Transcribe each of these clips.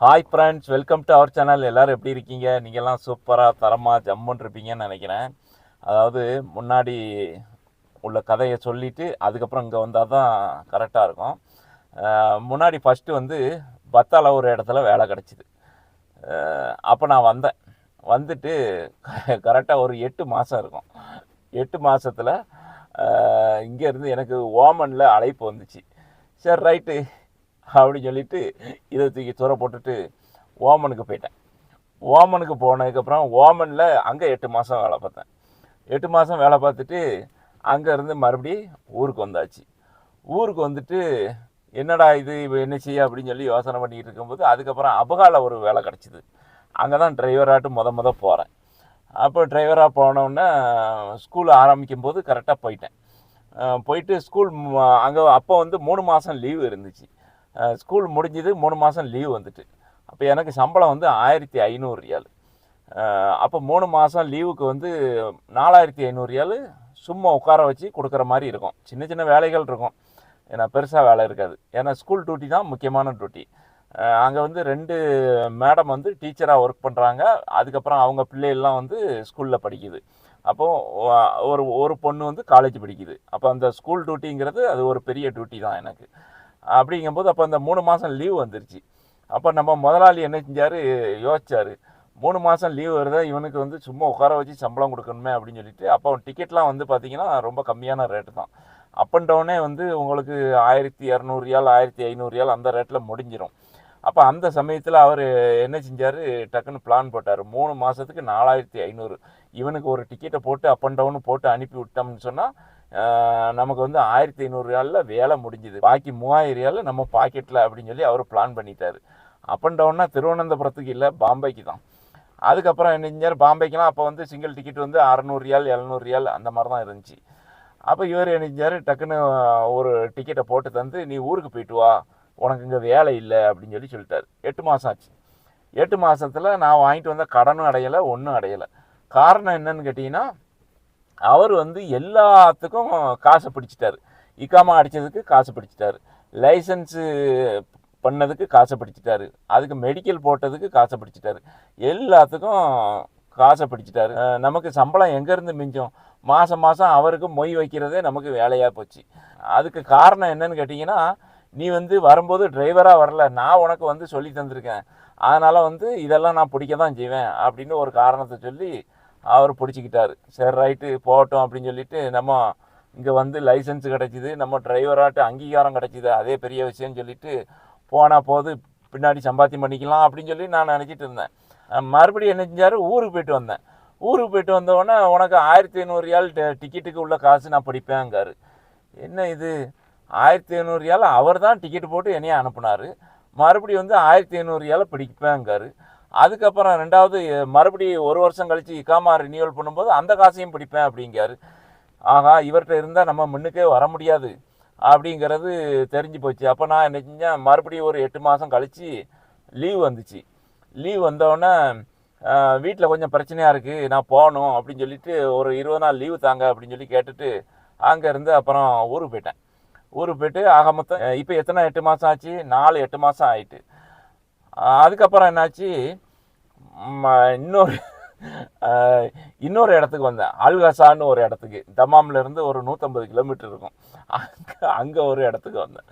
Hi friends welcome to our channel எல்லோரும் எப்படி இருக்கீங்க? நீங்கள்லாம் சூப்பராக தரமாக ஜம்முன்னு இருப்பீங்கன்னு நினைக்கிறேன். அதாவது முன்னாடி உள்ள கதையை சொல்லிவிட்டு அதுக்கப்புறம் இங்கே வந்தால் தான் கரெக்டாக இருக்கும். முன்னாடி ஃபஸ்ட்டு வந்து பத்தால ஒரு இடத்துல வேலை கிடச்சிது. அப்போ நான் வந்தேன். வந்துட்டு கரெக்டாக ஒரு எட்டு மாதம் இருக்கும். எட்டு மாதத்தில் இங்கேருந்து எனக்கு ஓமனில் அழைப்பு வந்துச்சு. சரி ரைட்டு அப்படின்னு சொல்லிட்டு இதை தூக்கி துற போட்டுட்டு ஓமனுக்கு போயிட்டேன். ஓமனுக்கு போனதுக்கப்புறம் ஓமனில் அங்கே எட்டு மாதம் வேலை பார்த்தேன். எட்டு மாதம் வேலை பார்த்துட்டு அங்கேருந்து மறுபடி ஊருக்கு வந்தாச்சு. ஊருக்கு வந்துட்டு என்னடா இது இப்போ என்ன செய்ய அப்படின்னு சொல்லி யோசனை பண்ணிக்கிட்டு இருக்கும்போது அதுக்கப்புறம் அபகால ஒரு வேலை கிடச்சிது. அங்கே தான் டிரைவராட்டு முத முத போகிறேன் அப்போ டிரைவராக போனோன்னே ஸ்கூல் ஆரம்பிக்கும் போது கரெக்டாக போயிட்டேன். போயிட்டு ஸ்கூல் அங்கே அப்போ வந்து மூணு மாதம் லீவு இருந்துச்சு. ஸ்கூல் முடிஞ்சது மூணு மாதம் லீவ் வந்துட்டு. அப்போ எனக்கு சம்பளம் வந்து ஆயிரத்தி ஐநூறு ரியால் அப்போ மூணு மாதம் லீவுக்கு வந்து நாலாயிரத்தி ஐநூறு ரியால் சும்மா உட்கார வச்சு கொடுக்குற மாதிரி இருக்கும். சின்ன சின்ன வேலைகள் இருக்கும். ஏன்னா பெருசாக வேலை இருக்காது. ஏன்னா ஸ்கூல் டியூட்டி தான் முக்கியமான டியூட்டி அங்கே வந்து ரெண்டு மேடம் வந்து டீச்சராக ஒர்க் பண்ணுறாங்க அதுக்கப்புறம் அவங்க பிள்ளைகள்லாம் வந்து ஸ்கூலில் படிக்குது. அப்போது ஒரு ஒரு பொண்ணு வந்து காலேஜ் படிக்குது. அப்போ அந்த ஸ்கூல் டியூட்டிங்கிறது அது ஒரு பெரிய டியூட்டி தான் எனக்கு. அப்படிங்கும்போது அப்போ அந்த மூணு மாதம் லீவ் வந்துருச்சு. அப்போ நம்ம முதலாளி என்ன செஞ்சார்? யோசிச்சார். மூணு மாதம் லீவ் வருதா? இவனுக்கு வந்து சும்மா உட்கார வச்சு சம்பளம் கொடுக்கணுமே அப்படின்னு சொல்லிட்டு அப்போ டிக்கெட்லாம் வந்து பார்த்திங்கன்னா ரொம்ப கம்மியான ரேட்டு தான். அப் அண்ட் டவுனே வந்து உங்களுக்கு ஆயிரத்தி இரநூறியால் ஆயிரத்தி ஐநூறியால் அந்த ரேட்டில் முடிஞ்சிடும் அப்போ அந்த சமயத்தில் அவர் என்ன செஞ்சார்? டக்குன்னு பிளான் போட்டார். மூணு மாதத்துக்கு நாலாயிரத்தி ஐநூறு. இவனுக்கு ஒரு டிக்கெட்டை போட்டு அப் அண்ட் டவுன் போட்டு அனுப்பி விட்டோம்னு சொன்னால் நமக்கு வந்து ஆயிரத்தி ஐநூறு வேலை முடிஞ்சுது. பாக்கி மூவாயிரம் நம்ம பாக்கெட்டில் அப்படின்னு சொல்லி அவர் பிளான் பண்ணிட்டார். அப் அண்ட் டவுன்னா திருவனந்தபுரத்துக்கு இல்லை பாம்பேக்கு தான். அதுக்கப்புறம் என்ன செஞ்சார்? பாம்பேக்கெலாம் அப்போ வந்து சிங்கிள் டிக்கெட் வந்து அறநூறு ரியால் எழுநூறு ரியால் அந்த மாதிரி தான் இருந்துச்சு. அப்போ இவர் என்ன செஞ்சார்? டக்குன்னு ஒரு டிக்கெட்டை போட்டு தந்து நீ ஊருக்கு போயிட்டு வா. உனக்கு இங்கே வேலை இல்லை. அப்படின்னு சொல்லி சொல்லிட்டார். எட்டு மாதம் ஆச்சு. எட்டு மாதத்தில் நான் வாங்கிட்டு வந்த கடனும் அடையலை ஒன்றும் அடையலை. காரணம் என்னன்னு கேட்டிங்கன்னா அவர் வந்து எல்லாத்துக்கும் காசை பிடிச்சிட்டாரு. இக்காமா அடித்ததுக்கு காசு பிடிச்சிட்டாரு. லைசன்ஸு பண்ணதுக்கு காசை பிடிச்சிட்டாரு. அதுக்கு மெடிக்கல் போட்டதுக்கு காசை பிடிச்சிட்டாரு. எல்லாத்துக்கும் காசை பிடிச்சிட்டாரு. நமக்கு சம்பளம் எங்கேருந்து மிஞ்சம்? மாதம் மாதம் அவருக்கு மொய் வைக்கிறதே நமக்கு வேலையாக போச்சு. அதுக்கு காரணம் என்னன்னு கேட்டிங்கன்னா நீ வந்து வரும்போது டிரைவராக வரல. நான் உனக்கு வந்து சொல்லி தந்திருக்கேன். அதனால் வந்து இதெல்லாம் நான் பிடிக்க தான் செய்வேன் அப்படின்னு ஒரு காரணத்தை சொல்லி அவர் பிடிச்சிக்கிட்டாரு. சரி ரைட்டு போகட்டும் அப்படின்னு சொல்லிட்டு நம்ம இங்கே வந்து லைசன்ஸ் கிடச்சிது. நம்ம டிரைவராட்டு அங்கீகாரம் கிடச்சிது. அதே பெரிய விஷயம்னு சொல்லிட்டு போனால் போது பின்னாடி சம்பாத்தியம் பண்ணிக்கலாம் அப்படின்னு சொல்லி நான் நினச்சிட்டு இருந்தேன். மறுபடியும் என்ன செஞ்சார்? ஊருக்கு போயிட்டு வந்தேன். ஊருக்கு போயிட்டு வந்தோடனே உனக்கு ஆயிரத்தி ஐநூறு ரியால் டிக்கெட்டுக்கு உள்ள காசு நான் படிப்பேங்காரு என்ன இது? ஆயிரத்தி ஐநூறு ரியால் அவர் தான் டிக்கெட் போட்டு என்னைய அனுப்புனார். மறுபடியும் வந்து ஆயிரத்தி ஐநூறு ஏழை பிடிப்பேங்காரு அதுக்கப்புறம் ரெண்டாவது மறுபடியும் ஒரு வருஷம் கழித்து இக்காமா ரினியூவல் பண்ணும்போது அந்த காசையும் பிடிப்பேன் அப்படிங்கிறாரு. ஆகா இவர்கிட்ட இருந்தால் நம்ம முன்னுக்கே வர முடியாது அப்படிங்கிறது தெரிஞ்சு போச்சு. அப்போ நான் என்ன செஞ்சேன் மறுபடியும் ஒரு எட்டு மாதம் கழித்து லீவ் வந்துச்சு. லீவ் வந்தோடனே வீட்டில் கொஞ்சம் பிரச்சனையாக இருக்குது நான் போகணும் அப்படின்னு சொல்லிட்டு ஒரு இருபது நாள் லீவு தாங்க அப்படின்னு சொல்லி கேட்டுட்டு அங்கேருந்து அப்புறம் ஊருக்கு போயிட்டேன். ஊருக்கு போயிட்டு ஆக மொத்தம் இப்போ எத்தனை எட்டு மாதம் ஆச்சு? நாலு எட்டு மாதம் ஆயிட்டு. அதுக்கப்புறம் என்னாச்சு? ம, இன்னொரு இன்னொரு இடத்துக்கு வந்தேன். அல்கசான்னு ஒரு இடத்துக்கு. தமாம்ல இருந்து ஒரு நூற்றம்பது கிலோமீட்டர் இருக்கும். அங்கே அங்கே ஒரு இடத்துக்கு வந்தேன்.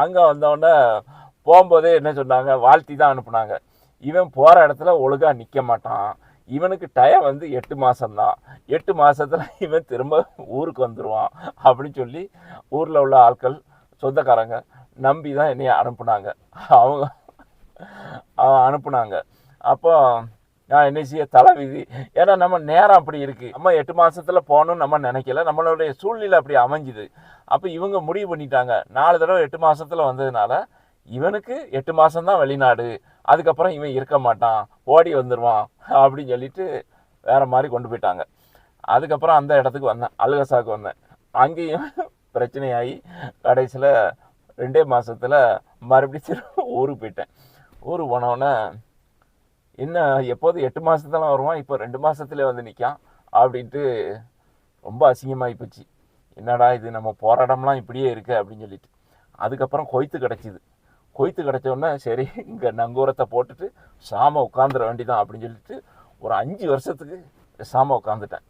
அங்கே வந்தோடனே போகும்போதே என்ன சொன்னாங்க? வாழ்த்தி தான் அனுப்புனாங்க. இவன் போகிற இடத்துல ஒழுங்காக நிற்க மாட்டான். இவனுக்கு டயம் வந்து எட்டு மாதம்தான் எட்டு மாதத்தில் இவன் திரும்ப ஊருக்கு வந்துடுவான் அப்படின்னு சொல்லி ஊரில் உள்ள ஆட்கள் சொந்தக்காரங்க நம்பி தான் என்னைய அனுப்புனாங்க. அவங்க அனுப்புனாங்க. அப்போ நான் என்ன செய்ய தலைவிதி ஏன்னா நம்ம நேரம் அப்படி இருக்குது நம்ம எட்டு மாதத்தில் போகணும்னு நம்ம நினைக்கல. நம்மளுடைய சூழ்நிலை அப்படி அமைஞ்சுது. அப்போ இவங்க முடிவு பண்ணிட்டாங்க. நாலு தடவை எட்டு மாதத்தில் வந்ததுனால இவனுக்கு எட்டு மாதம்தான் வெளிநாடு. அதுக்கப்புறம் இவன் இருக்க மாட்டான். ஓடி வந்துடுவான் அப்படின்னு சொல்லிட்டு வேற மாதிரி கொண்டு போயிட்டாங்க. அதுக்கப்புறம் அந்த இடத்துக்கு வந்தேன். அல்கசாவுக்கு வந்தேன். அங்கேயும் பிரச்சனையாகி கடைசியில் ரெண்டே மாதத்தில் மறுபடியும் திரும்ப ஊருக்கு போயிட்டேன். ஊருக்கு போனோடனே என்ன எப்போது எட்டு மாதத்துல வருவான்? இப்போ ரெண்டு மாதத்துல வந்து நிற்கான் அப்படின்ட்டு ரொம்ப அசிங்கமாகி போச்சு. என்னடா இது நம்ம போராட்டம்லாம் இப்படியே இருக்குது அப்படின்னு சொல்லிட்டு. அதுக்கப்புறம் கொய்த்து கிடச்சிது. கொய்த்து கிடச்ச சரி இங்கே நங்கூரத்தை போட்டுட்டு சாம உட்காந்துட வேண்டிதான் அப்படின்னு சொல்லிட்டு ஒரு அஞ்சு வருஷத்துக்கு சாம உட்காந்துட்டேன்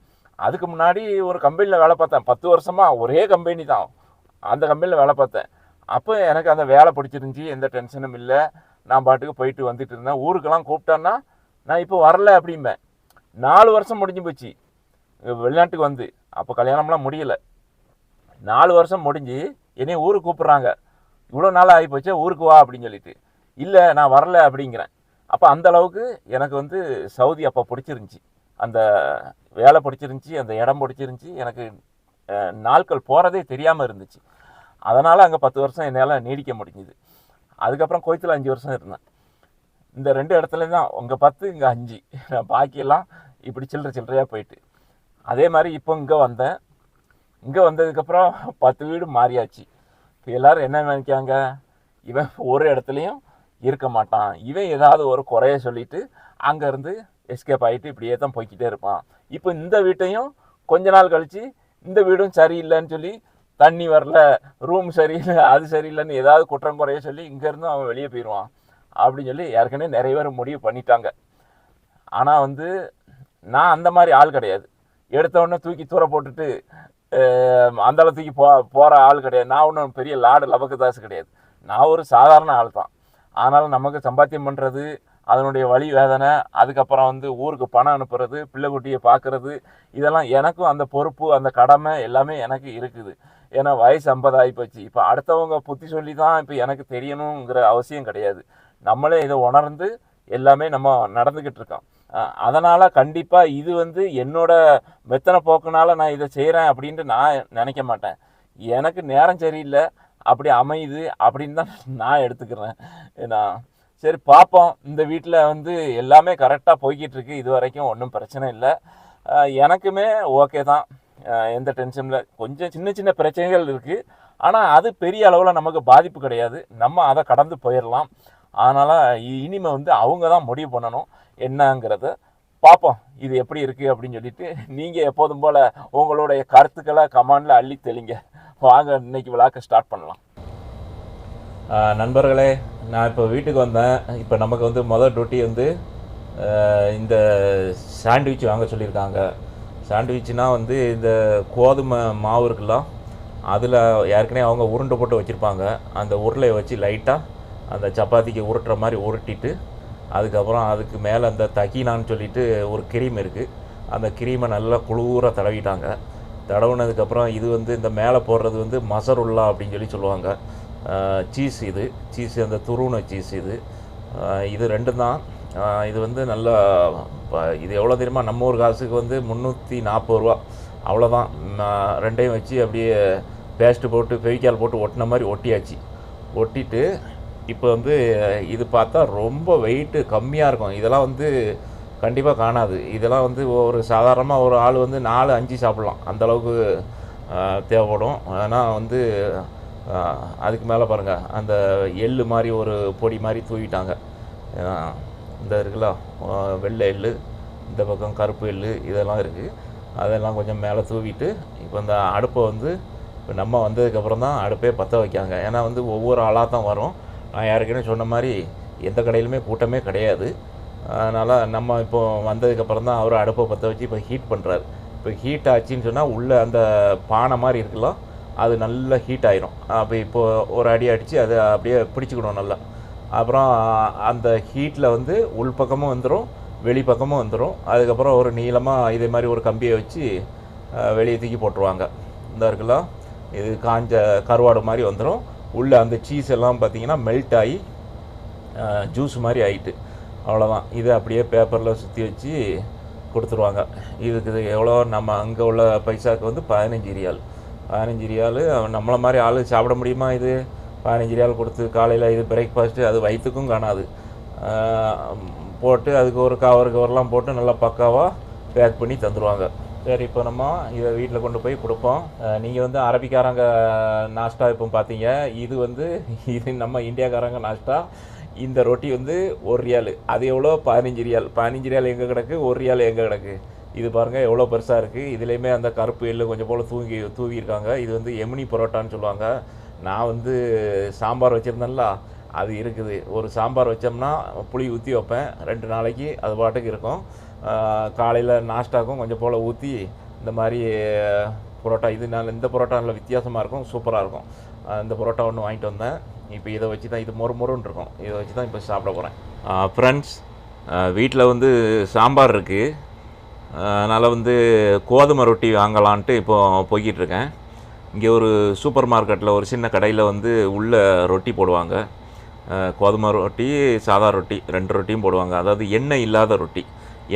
அதுக்கு முன்னாடி ஒரு கம்பெனியில் வேலை பார்த்தேன். பத்து வருஷமாக ஒரே கம்பெனி தான் அந்த கம்பெனியில் வேலை பார்த்தேன். அப்போ எனக்கு அந்த வேலை பிடிச்சிருந்துச்சி எந்த டென்ஷனும் இல்லை. நான் பாட்டுக்கு போயிட்டு வந்துட்டு இருந்தேன். ஊருக்கெல்லாம் கூப்பிட்டேன்னா நான் இப்போ வரல அப்படிம்பேன் நாலு வருஷம் முடிஞ்சு போச்சு. வெளிநாட்டுக்கு வந்து. அப்போ கல்யாணம்லாம் முடியலை. நாலு வருஷம் முடிஞ்சு என்னையும் ஊருக்கு கூப்பிட்றாங்க. இவ்வளோ நாள் ஆகி ஊருக்கு வா அப்படின்னு சொல்லிட்டு. இல்லை நான் வரல அப்படிங்கிறேன். அப்போ அந்த அளவுக்கு எனக்கு வந்து சவுதி அப்போ பிடிச்சிருந்துச்சி. அந்த வேலை பிடிச்சிருந்துச்சி அந்த இடம் பிடிச்சிருந்துச்சி. எனக்கு நாட்கள் போகிறதே தெரியாமல் இருந்துச்சு. அதனால் அங்கே பத்து வருஷம் என்னால் நீடிக்க முடிஞ்சுது. அதுக்கப்புறம் கோயத்தில் அஞ்சு வருஷம் இருந்தேன். இந்த ரெண்டு இடத்துல தான் உங்கள் பத்து இங்கே அஞ்சு. பாக்கியெல்லாம் இப்படி சில்லற சில்லறையாக போயிட்டு. அதே மாதிரி இப்போ இங்கே வந்தேன். இங்கே வந்ததுக்கப்புறம் பத்து வீடு மாறியாச்சு. இப்போ எல்லாரும் என்ன நினைக்காங்க இவன் ஒரு இடத்துலையும் இருக்க மாட்டான். இவன் ஏதாவது ஒரு குறைய சொல்லிட்டு அங்கேருந்து எஸ்கேப் ஆகிட்டு இப்படியே தான் போய்க்கிட்டே இருப்பான். இப்போ இந்த வீட்டையும் கொஞ்ச நாள் கழித்து இந்த வீடும் சரியில்லைன்னு சொல்லி தண்ணி வரல ரூம் சரியில்லை அது சரியில்லைன்னு ஏதாவது குற்றம் குறைய சொல்லி இங்கேருந்து அவன் வெளியே போயிடுவான் அப்படின்னு சொல்லி ஏற்கனவே நிறைய பேர் முடிவு பண்ணிட்டாங்க. ஆனால் வந்து நான் அந்த மாதிரி ஆள் கிடையாது. எடுத்தவொடனே தூக்கி தூர போட்டுட்டு அஹ், அந்த தூக்கி போ போகிற ஆள் கிடையாது. நான் ஒன்றும் பெரிய லாடு லபக்குதாசு கிடையாது. நான் ஒரு சாதாரண ஆள் தான் ஆனாலும் நமக்கு சம்பாத்தியம் பண்ணுறது அதனுடைய வழி வேதனை அதுக்கப்புறம் வந்து ஊருக்கு பணம் அனுப்புறது பிள்ளை குட்டியை பார்க்குறது இதெல்லாம் எனக்கும் அந்த பொறுப்பு அந்த கடமை எல்லாமே எனக்கு இருக்குது. ஏன்னா வயசு ஐம்பது போச்சு இப்போ அடுத்தவங்க புத்தி சொல்லி தான் இப்போ எனக்கு தெரியணுங்கிற அவசியம் கிடையாது. நம்மளே இதை உணர்ந்து எல்லாமே நம்ம நடந்துக்கிட்டு இருக்கோம். அதனால் கண்டிப்பாக இது வந்து என்னோட மெத்தனை போக்குனால நான் இதை செய்கிறேன் அப்படின்ட்டு நான் நினைக்க மாட்டேன். எனக்கு நேரம் சரியில்லை. அப்படி அமையுது அப்படின்னு தான் நான் எடுத்துக்கிறேன். ஏன்னா சரி பார்ப்போம். இந்த வீட்டில் வந்து எல்லாமே கரெக்டாக போய்கிட்டு இருக்கு. இது வரைக்கும் ஒன்றும் பிரச்சனை இல்லை. எனக்குமே ஓகே தான். எந்த டென்ஷனில் கொஞ்சம் சின்ன சின்ன பிரச்சனைகள் இருக்குது ஆனால் அது பெரிய அளவில் நமக்கு பாதிப்பு கிடையாது. நம்ம அதை கடந்து போயிடலாம். அதனால் இனிமேல் வந்து அவங்க தான் முடிவு பண்ணணும் என்னங்கிறத பார்ப்போம். இது எப்படி இருக்குது அப்படின்னு சொல்லிட்டு நீங்கள் எப்போதும் போல் உங்களுடைய கருத்துக்களை கமாண்டில் அள்ளி தெளிங்க. வாங்க இன்னைக்கு விழாக்க ஸ்டார்ட் பண்ணலாம். நண்பர்களே நான் இப்போ வீட்டுக்கு வந்தேன். இப்போ நமக்கு வந்து மொதல் டியூட்டி வந்து இந்த சாண்ட்விச் வாங்க சொல்லியிருக்காங்க. சாண்ட்விச்னா வந்து இந்த கோதுமை மாவு இருக்கலாம் அதில் ஏற்கனவே அவங்க உருண்டை போட்டு வச்சுருப்பாங்க. அந்த உருளையை வச்சு லைட்டாக அந்த சப்பாத்திக்கு உருட்டுற மாதிரி உருட்டிட்டு அதுக்கப்புறம் அதுக்கு மேலே அந்த தகீனான்னு சொல்லிட்டு ஒரு கிரீம் இருக்குது அந்த கிரீமை நல்லா குளூர தடவிட்டாங்க. தடவுனதுக்கப்புறம் இது வந்து இந்த மேலே போடுறது வந்து மசருல்லா அப்படின்னு சொல்லி சொல்லுவாங்க. சீஸ் இது. சீஸ் அந்த துருண சீஸ் இது. இது ரெண்டும் தான் இது வந்து நல்லா இப்போ இது எவ்வளோ தெரியுமா? நம்ம ஊர் காசுக்கு வந்து முந்நூற்றி நாற்பது ரூபா. அவ்வளோதான் ரெண்டையும் வச்சு அப்படியே பேஸ்ட்டு போட்டு ஃபெவிக்கால் போட்டு ஒட்டின மாதிரி ஒட்டியாச்சு. ஒட்டிட்டு இப்போ வந்து இது பார்த்தா ரொம்ப வெயிட்டு கம்மியாக இருக்கும். இதெல்லாம் வந்து கண்டிப்பாக காணாது. இதெல்லாம் வந்து ஒரு சாதாரணமாக ஒரு ஆள் வந்து நாலு அஞ்சு சாப்பிட்லாம். அந்தளவுக்கு தேவைப்படும். ஆனால் வந்து அதுக்கு மேலே பாருங்கள் அந்த எள்ளு மாதிரி ஒரு பொடி மாதிரி தூவிட்டாங்க. இந்த இருக்குல்ல வெள்ளை எள்ளு இந்த பக்கம் கருப்பு எள்ளு இதெல்லாம் இருக்குது அதெல்லாம் கொஞ்சம் மேலே தூவிட்டு இப்போ இந்த அடுப்பை வந்து இப்போ நம்ம வந்ததுக்கப்புறம் தான் அடுப்பே பற்ற வைக்காங்க ஏன்னா வந்து ஒவ்வொரு ஆளாக தான் வரும். நான் யாருக்குன்னு சொன்ன மாதிரி எந்த கடையிலுமே கூட்டமே கிடையாது. அதனால் நம்ம இப்போ வந்ததுக்கப்புறம் தான் அவர் அடுப்பை பற்ற வச்சு இப்போ ஹீட் பண்ணுறாரு இப்போ ஹீட் ஆச்சுன்னு சொன்னால் உள்ளே அந்த பானை மாதிரி இருக்கலாம் அது நல்லா ஹீட் ஆயிரும். அப்போ இப்போது ஒரு அடி அடித்து அதை அப்படியே பிடிச்சிக்கணும் நல்லா. அப்புறம் அந்த ஹீட்டில் வந்து உள்பக்கமும் வந்துடும் வெளிப்பக்கமும் வந்துடும் அதுக்கப்புறம் ஒரு நீளமாக இதே மாதிரி ஒரு கம்பியை வச்சு வெளியே தூக்கி போட்டுருவாங்க. இந்த இருக்கலாம் இது காஞ்ச கருவாடு மாதிரி வந்துடும் உள்ளே அந்த சீஸ் எல்லாம் பார்த்தீங்கன்னா மெல்ட் ஆகி ஜூஸ் மாதிரி ஆகிட்டு அவ்வளோதான் இது அப்படியே பேப்பரில் சுற்றி வச்சு கொடுத்துருவாங்க. இதுக்கு இது எவ்வளோ? நம்ம அங்கே உள்ள பைசாவுக்கு வந்து பதினஞ்சு ரியால் பதினஞ்சு ரியால் நம்மளை மாதிரி ஆள் சாப்பிட முடியுமா இது? பதினஞ்சு ரியால் கொடுத்து காலையில் இது பிரேக்ஃபாஸ்ட்டு அது வயிற்றுக்கும் காணாது. போட்டு அதுக்கு ஒரு கவர் கவர்லாம் போட்டு நல்லா பக்காவாக பேக் பண்ணி தந்துடுவாங்க சரி இப்போ நம்ம இதை வீட்டில் கொண்டு போய் கொடுப்போம். நீங்கள் வந்து அரபிக்காரங்க நாஷ்டா இப்போ பார்த்தீங்க. இது வந்து இது நம்ம இந்தியாக்காரங்க நாஷ்டா. இந்த ரொட்டி வந்து ஒரு ரியால் அது எவ்வளோ? பதினஞ்சு ரியால் பதினஞ்சு ரியால் எங்கே கிடக்கு? ஒரு ரியால் எங்கே கிடக்கு? இது பாருங்கள் எவ்வளோ பெருசாக இருக்குது இதுலேயுமே அந்த கருப்பு எள்ளு கொஞ்சம் போல் தூங்கி தூவியிருக்காங்க. இது வந்து எமினி பரோட்டான்னு சொல்லுவாங்க. நான் வந்து சாம்பார் வச்சுருந்தேன்ல அது இருக்குது. ஒரு சாம்பார் வச்சோம்னா புளி ஊற்றி வைப்பேன். ரெண்டு நாளைக்கு அது பாட்டுக்கு இருக்கும். காலையில் நாஷ்டாக்கும் கொஞ்சம் போல் ஊற்றி இந்த மாதிரி புரோட்டா இது நல்ல இந்த பரோட்டா நல்ல வித்தியாசமாக இருக்கும் சூப்பராக இருக்கும். இந்த புரோட்டா ஒன்று வாங்கிட்டு வந்தேன். இப்போ இதை வச்சு தான் இது மொறு மொறுன்னு இருக்கும். இதை வச்சு தான் இப்போ சாப்பிட போகிறேன் ஃப்ரெண்ட்ஸ் வீட்டில் வந்து சாம்பார் இருக்குது அதனால் வந்து கோதுமை ரொட்டி வாங்கலான்ட்டு இப்போது போய்கிட்டு இருக்கேன். இங்கே ஒரு சூப்பர் மார்க்கெட்டில் ஒரு சின்ன கடையில் வந்து உள்ளே ரொட்டி போடுவாங்க. கோதுமை ரொட்டி சாதா ரொட்டி ரெண்டு ரொட்டியும் போடுவாங்க. அதாவது எண்ணெய் இல்லாத ரொட்டி.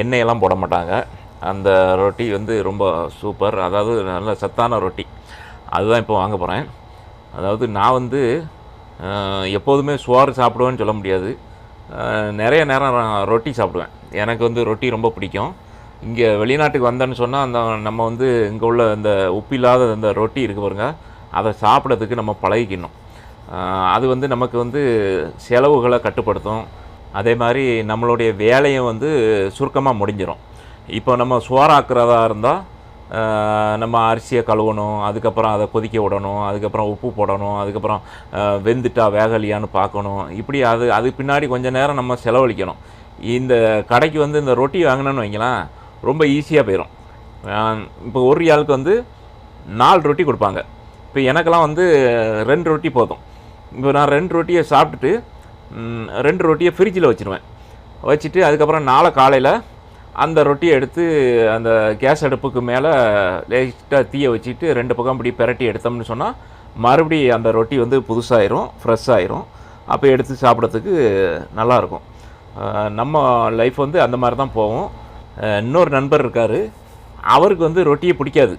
எண்ணெயெல்லாம் போட மாட்டாங்க. அந்த ரொட்டி வந்து ரொம்ப சூப்பர். அதாவது நல்ல சத்தான ரொட்டி. அதுதான் இப்போ வாங்க போகிறேன். அதாவது நான் வந்து எப்போதுமே சோறு சாப்பிடுவேன்னு சொல்ல முடியாது. நிறைய நேரம் ரொட்டி சாப்பிடுவேன். எனக்கு வந்து ரொட்டி ரொம்ப பிடிக்கும். இங்கே வெளிநாட்டுக்கு வந்தேன்னு சொன்னால் அந்த நம்ம வந்து இங்கே உள்ள இந்த உப்பில்லாத இந்த ரொட்டி இருக்கு பாருங்க அதை சாப்பிட்றதுக்கு நம்ம பழகிக்கணும். அது வந்து நமக்கு வந்து செலவுகளை கட்டுப்படுத்தும். அதே மாதிரி நம்மளுடைய வேலையும் வந்து சுருக்கமாக முடிஞ்சிடும் இப்போ நம்ம சோறாக்குறதா இருந்தால் நம்ம அரிசியை கழுவணும் அதுக்கப்புறம் அதை கொதிக்க விடணும் அதுக்கப்புறம் உப்பு போடணும் அதுக்கப்புறம் வெந்துட்டா வேகலையான்னு பார்க்கணும். இப்படி அது அதுக்கு பின்னாடி கொஞ்ச நேரம் நம்ம செலவழிக்கணும். இந்த கடைக்கு வந்து இந்த ரொட்டி வாங்கினோன்னு வைங்களேன் ரொம்ப ஈஸியாக போயிடும் இப்போ ஒரு ஆளுக்கு வந்து நாலு ரொட்டி கொடுப்பாங்க. இப்போ எனக்கெல்லாம் வந்து ரெண்டு ரொட்டி போதும். இப்போ நான் ரெண்டு ரொட்டியை சாப்பிட்டுட்டு ரெண்டு ரொட்டியை ஃப்ரிட்ஜில் வச்சுருவேன். வச்சுட்டு அதுக்கப்புறம் நாளை காலையில் அந்த ரொட்டியை எடுத்து அந்த கேஸ் அடுப்புக்கு மேலே லேட்டாக தீயை வச்சுட்டு ரெண்டு பக்கம் இப்படி பிரட்டி எடுத்தோம்னு சொன்னால் மறுபடியும் அந்த ரொட்டி வந்து புதுசாகிரும் ஃப்ரெஷ் அப்போ எடுத்து சாப்பிட்றதுக்கு நல்லாயிருக்கும். நம்ம லைஃப் வந்து அந்த மாதிரி தான் போவோம் இன்னொரு நண்பர் இருக்கார். அவருக்கு வந்து ரொட்டியை பிடிக்காது.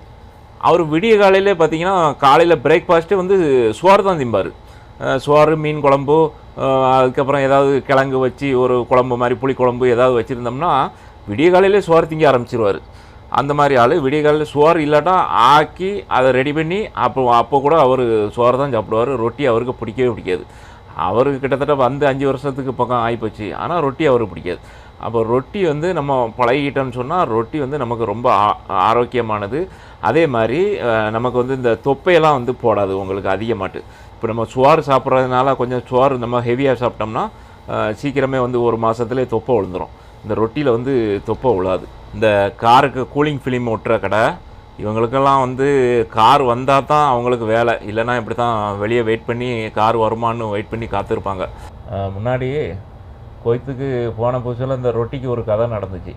அவர் விடிய காலையிலே பார்த்தீங்கன்னா காலையில் பிரேக்ஃபாஸ்ட்டு வந்து சோறு தான் திம்பார். சோறு மீன் குழம்பு அதுக்கப்புறம் ஏதாவது கிழங்கு வச்சு ஒரு குழம்பு மாதிரி புளி குழம்பு ஏதாவது வச்சுருந்தோம்னா விடிய காலையிலே சோறு திங்க ஆரம்பிச்சிருவார். அந்த மாதிரி ஆள் விடிய காலையில் சோறு இல்லாட்டா ஆக்கி அதை ரெடி பண்ணி அப்போ அப்போ கூட அவர் சோறு தான் சாப்பிடுவார். ரொட்டி அவருக்கு பிடிக்கவே பிடிக்காது. அவருக்கு கிட்டத்தட்ட வந்து அஞ்சு வருஷத்துக்கு பக்கம் ஆகிப்போச்சு ஆனால் ரொட்டி அவருக்கு பிடிக்காது. அப்போ ரொட்டி வந்து நம்ம பழகிட்டோம்னு சொன்னால் ரொட்டி வந்து நமக்கு ரொம்ப ஆ- ஆரோக்கியமானது. அதே மாதிரி நமக்கு வந்து இந்த தொப்பையெல்லாம் வந்து போடாது உங்களுக்கு அதிகமாட்டு. இப்போ நம்ம சுவார் சாப்பிட்றதுனால கொஞ்சம் சுவார் நம்ம ஹெவியாக சாப்பிட்டோம்னா சீக்கிரமே வந்து ஒரு மாதத்துலேயே தொப்பை விழுந்துரும் இந்த ரொட்டியில் வந்து தொப்பை விழாது இந்த காருக்கு கூலிங் ஃபிலிம் ஒட்டுற கடை இவங்களுக்கெல்லாம் வந்து கார் வந்தால் தான் அவங்களுக்கு வேலை. இல்லைன்னா இப்படி தான் வெளியே வெயிட் பண்ணி கார் வருமான்னு வெயிட் பண்ணி காத்திருப்பாங்க. முன்னாடி கொய்த்துக்கு போன புதுசில் இந்த ரொட்டிக்கு ஒரு கதை நடந்துச்சு.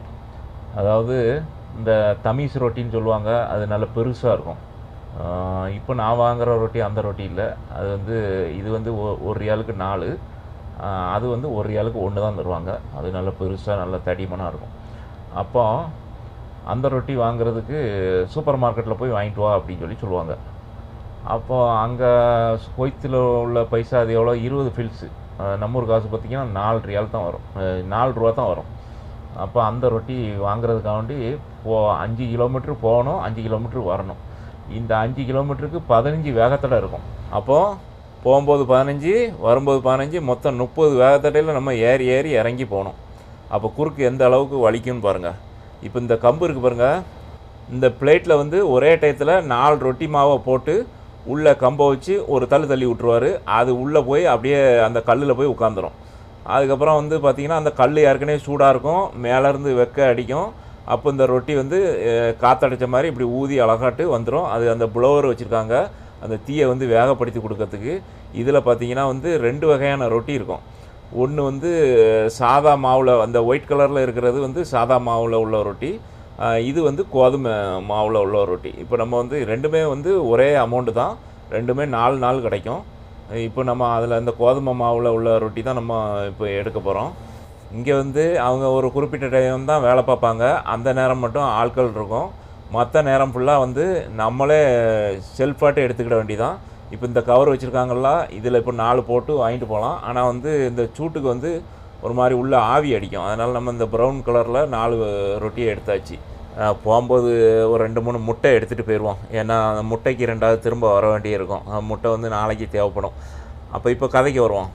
அதாவது இந்த தமிஸ் ரொட்டின்னு சொல்லுவாங்க அது நல்ல பெருசாக இருக்கும். இப்போ நான் வாங்குற ரொட்டி அந்த ரொட்டி இல்லை. அது வந்து இது வந்து ஒ- ஒரு ரியாலுக்கு நாலு. அது வந்து ஒரு ரியாலுக்கு ஒன்று தான் தருவாங்க. அது நல்ல பெருசாக நல்ல தடிமனாக இருக்கும். அப்போ அந்த ரொட்டி வாங்குறதுக்கு சூப்பர் மார்க்கெட்டில் போய் வாங்கிட்டு வா அப்படின்னு சொல்லி சொல்லுவாங்க. அப்போ அங்கே கொய்த்தில் உள்ள பைசா அது எவ்வளோ? இருபது ஃபில்ஸு நம்ம ஊர் காசு பார்த்திங்கன்னா நாலு ரியால் தான் வரும். நாலு ரூபா தான் வரும். அப்போ அந்த ரொட்டி வாங்குறதுக்காண்டி போ அஞ்சு கிலோமீட்ரு போகணும் அஞ்சு கிலோமீட்ரு வரணும். இந்த அஞ்சு கிலோமீட்டருக்கு பதினஞ்சு வேகத்தடை இருக்கும். அப்போது போகும்போது பதினஞ்சு வரும்போது பதினஞ்சு மொத்தம் முப்பது வேகத்தடையில் நம்ம ஏறி ஏறி இறங்கி போகணும். அப்போ குறுக்கு எந்த அளவுக்கு வலிக்கும்னு பாருங்கள் இப்போ இந்த கம்பு இருக்குது பாருங்கள் இந்த பிளேட்டில் வந்து ஒரே டயத்தில் நாலு ரொட்டி மாவை போட்டு உள்ளே கம்பை வச்சு ஒரு தள்ளு தள்ளி விட்ருவாரு அது உள்ளே போய் அப்படியே அந்த கல்லில் போய் உட்காந்துரும் அதுக்கப்புறம் வந்து பார்த்திங்கன்னா அந்த கல் ஏற்கனவே சூடாக இருக்கும். மேலேருந்து வெக்க அடிக்கும். அப்போ இந்த ரொட்டி வந்து காற்றடிச்ச மாதிரி இப்படி ஊதி அழகாட்டு வந்துடும் அது அந்த புலோவர் வச்சுருக்காங்க. அந்த தீயை வந்து வேகப்படுத்தி கொடுக்கறதுக்கு. இதில் பார்த்தீங்கன்னா வந்து ரெண்டு வகையான ரொட்டி இருக்கும். ஒன்று வந்து சாதா மாவில் அந்த ஒயிட் கலரில் இருக்கிறது வந்து சாதா மாவில் உள்ள ரொட்டி. இது வந்து கோதுமை மாவில் உள்ள ரொட்டி. இப்போ நம்ம வந்து ரெண்டுமே வந்து ஒரே அமௌண்ட்டு தான். ரெண்டுமே நாலு நாள் கிடைக்கும். இப்போ நம்ம அதில் அந்த கோதுமை மாவில் உள்ள ரொட்டி தான் நம்ம இப்போ எடுக்க போகிறோம் இங்கே வந்து அவங்க ஒரு குறிப்பிட்ட டைம் தான் வேலை பார்ப்பாங்க. அந்த நேரம் மட்டும் ஆட்கள் இருக்கும். மற்ற நேரம் ஃபுல்லாக வந்து நம்மளே செல்ஃபாட்டு எடுத்துக்கிட வேண்டியதான் இப்போ இந்த கவர் வச்சுருக்காங்களா இதில் இப்போ நாலு போட்டு வாங்கிட்டு போகலாம் ஆனால் வந்து இந்த சூட்டுக்கு வந்து ஒரு மாதிரி உள்ளே ஆவி அடிக்கும். அதனால் நம்ம இந்த ப்ரௌன் கலரில் நாலு ரொட்டியை எடுத்தாச்சு. போகும்போது ஒரு ரெண்டு மூணு முட்டை எடுத்துகிட்டு போயிடுவோம் ஏன்னா அந்த முட்டைக்கு ரெண்டாவது திரும்ப வர வேண்டியிருக்கும் முட்டை வந்து நாளைக்கு தேவைப்படும். அப்போ இப்போ கதைக்கு வருவோம்.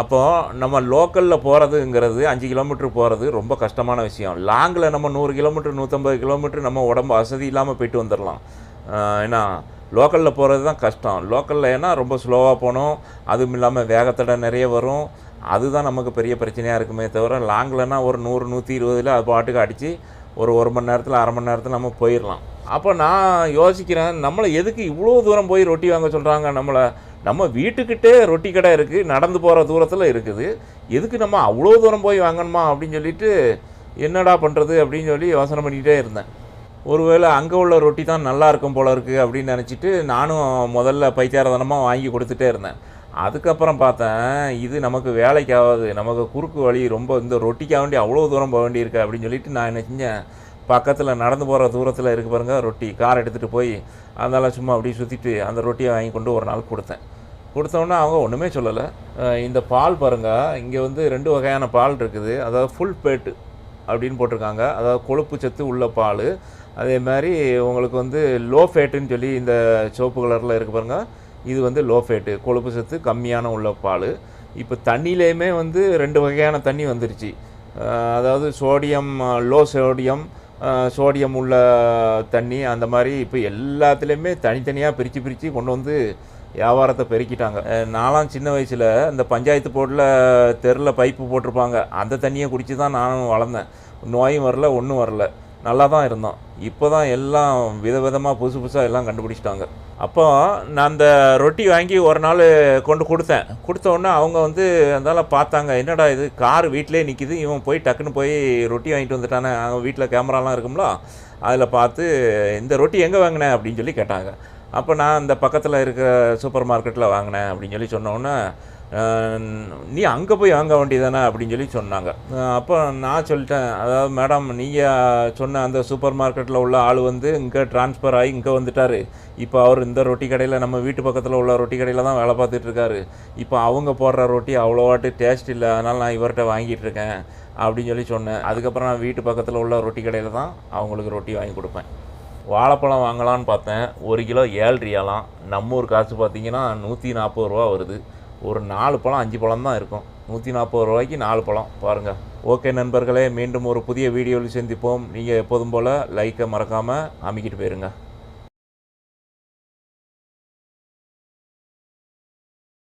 அப்போது நம்ம லோக்கலில் போகிறதுங்கிறது அஞ்சு கிலோமீட்டர் போகிறது ரொம்ப கஷ்டமான விஷயம். லாங்கில் நம்ம நூறு கிலோமீட்டர் நூற்றம்பது கிலோமீட்டர் நம்ம உடம்பு வசதி இல்லாமல் போயிட்டு வந்துடலாம் ஏன்னா லோக்கலில் போகிறது தான் கஷ்டம். லோக்கலில் ஏன்னா ரொம்ப ஸ்லோவாக போகணும். அதுவும் இல்லாமல் வேகத்தடை நிறைய வரும். அதுதான் நமக்கு பெரிய பிரச்சனையாக இருக்குமே தவிர லாங்கில்னா ஒரு நூறு நூற்றி இருபதில் அது பாட்டுக்கு அடித்து ஒரு ஒரு மணி நேரத்தில் அரை மணி நேரத்தில் நம்ம போயிடலாம் அப்போ நான் யோசிக்கிறேன் நம்மளை எதுக்கு இவ்வளோ தூரம் போய் ரொட்டி வாங்க சொல்கிறாங்க நம்மளை? நம்ம வீட்டுக்கிட்டே ரொட்டி கடை இருக்குது நடந்து போகிற தூரத்தில் இருக்குது. எதுக்கு நம்ம அவ்வளோ தூரம் போய் வாங்கணுமா அப்படின்னு சொல்லிட்டு என்னடா பண்ணுறது அப்படின்னு சொல்லி யோசனை பண்ணிக்கிட்டே இருந்தேன். ஒருவேளை அங்கே உள்ள ரொட்டி தான் நல்லா இருக்கும் போல இருக்குது அப்படின்னு நினச்சிட்டு நானும் முதல்ல பைத்தியாரதனமாக வாங்கி கொடுத்துட்டே இருந்தேன். அதுக்கப்புறம் பார்த்தேன் இது நமக்கு வேலைக்கு ஆகாது நமக்கு குறுக்கு வழி ரொம்ப இந்த ரொட்டிக்காக வேண்டி அவ்வளோ தூரம் போக வேண்டியிருக்கு அப்படின்னு சொல்லிட்டு நான் என்ன செஞ்சேன் பக்கத்தில் நடந்து போகிற தூரத்தில் இருக்கு பாருங்கள் ரொட்டி கார் எடுத்துகிட்டு போய் அதனால் சும்மா அப்படியே சுற்றிட்டு அந்த ரொட்டியை வாங்கி கொண்டு ஒரு நாள் கொடுத்தேன். கொடுத்தோன்னே அவங்க ஒன்றுமே சொல்லலை. இந்த பால் பாருங்க இங்கே வந்து ரெண்டு வகையான பால் இருக்குது. அதாவது ஃபுல் பேட்டு அப்படின்னு போட்டிருக்காங்க. அதாவது கொழுப்பு சத்து உள்ள பால். அதே மாதிரி உங்களுக்கு வந்து லோ ஃபேட்டுன்னு சொல்லி இந்த சிவப்பு கலரில் இருக்கு பாருங்கள் இது வந்து லோ ஃபேட்டு கொழுப்பு சத்து கம்மியான உள்ள பால். இப்போ தண்ணியிலையுமே வந்து ரெண்டு வகையான தண்ணி வந்துருச்சு. அதாவது சோடியம் லோ சோடியம் சோடியம் உள்ள தண்ணி அந்த மாதிரி இப்போ எல்லாத்துலேயுமே தனித்தனியாக பிரித்து பிரித்து கொண்டு வந்து வியாபாரத்தை பெருக்கிட்டாங்க. அஹ் சின்ன வயசில் இந்த பஞ்சாயத்து போர்டில் தெருவில் பைப்பு போட்டிருப்பாங்க. அந்த தண்ணியை குடித்து தான் நானும் வளர்ந்தேன். நோயும் வரல ஒன்றும் வரல. நல்லா தான் இருந்தோம் இப்போ தான் எல்லாம் விதவிதமாக புதுசு புதுசாக எல்லாம் கண்டுபிடிச்சிட்டாங்க. அப்போ நான் அந்த ரொட்டி வாங்கி ஒரு நாள் கொண்டு கொடுத்தேன். கொடுத்த உடனே அவங்க வந்து அதனால் பார்த்தாங்க என்னடா இது கார் வீட்டிலே நிற்கிது இவன் போய் டக்குன்னு போய் ரொட்டி வாங்கிட்டு வந்துட்டானே அவங்க வீட்டில் கேமராலாம் இருக்கும்ல அதில் பார்த்து இந்த ரொட்டி எங்கே வாங்கினேன் அப்படின்னு சொல்லி கேட்டாங்க. அப்போ நான் அந்த பக்கத்தில் இருக்கிற சூப்பர் மார்க்கெட்டில் வாங்கினேன் அப்படின்னு சொல்லி சொன்னோன்னே நீ அங்கே போய் வாங்க வேண்டியதானே அப்படின்னு சொல்லி சொன்னாங்க. அப்போ நான் சொல்லிட்டேன் அதாவது மேடம் நீங்கள் சொன்ன அந்த சூப்பர் மார்க்கெட்டில் உள்ள ஆள் வந்து இங்கே ட்ரான்ஸ்ஃபர் ஆகி இங்கே வந்துட்டார். இப்போ அவர் இந்த ரொட்டி கடையில் நம்ம வீட்டு பக்கத்தில் உள்ள ரொட்டி கடையில் தான் வேலை பார்த்துட்ருக்காரு இப்போ அவங்க போடுற ரொட்டி அவ்வளோவாட்டு டேஸ்ட் இல்லை அதனால் நான் இவர்கிட்ட வாங்கிட்டு இருக்கேன் அப்படின்னு சொல்லி சொன்னேன். அதுக்கப்புறம் நான் வீட்டு பக்கத்தில் உள்ள ரொட்டி கடையில் தான் அவங்களுக்கு ரொட்டி வாங்கி கொடுப்பேன். வாழைப்பழம் வாங்கலான்னு பார்த்தேன். ஒரு கிலோ ஏழு ரியாலாம். நம்ம ஊர் காசு பார்த்தீங்கன்னா நூற்றி நாற்பது ரூபா வருது. ஒரு நாலு பழம் அஞ்சு பழம் தான் இருக்கும். நூற்றி நாற்பது ரூபாய்க்கு நாலு பழம். பாருங்கள் ஓகே நண்பர்களே மீண்டும் ஒரு புதிய வீடியோவில் சந்திப்போம். நீங்கள் எப்போதும் போல் லைக்கை மறக்காமல் அமைக்கிட்டு போயிருங்க.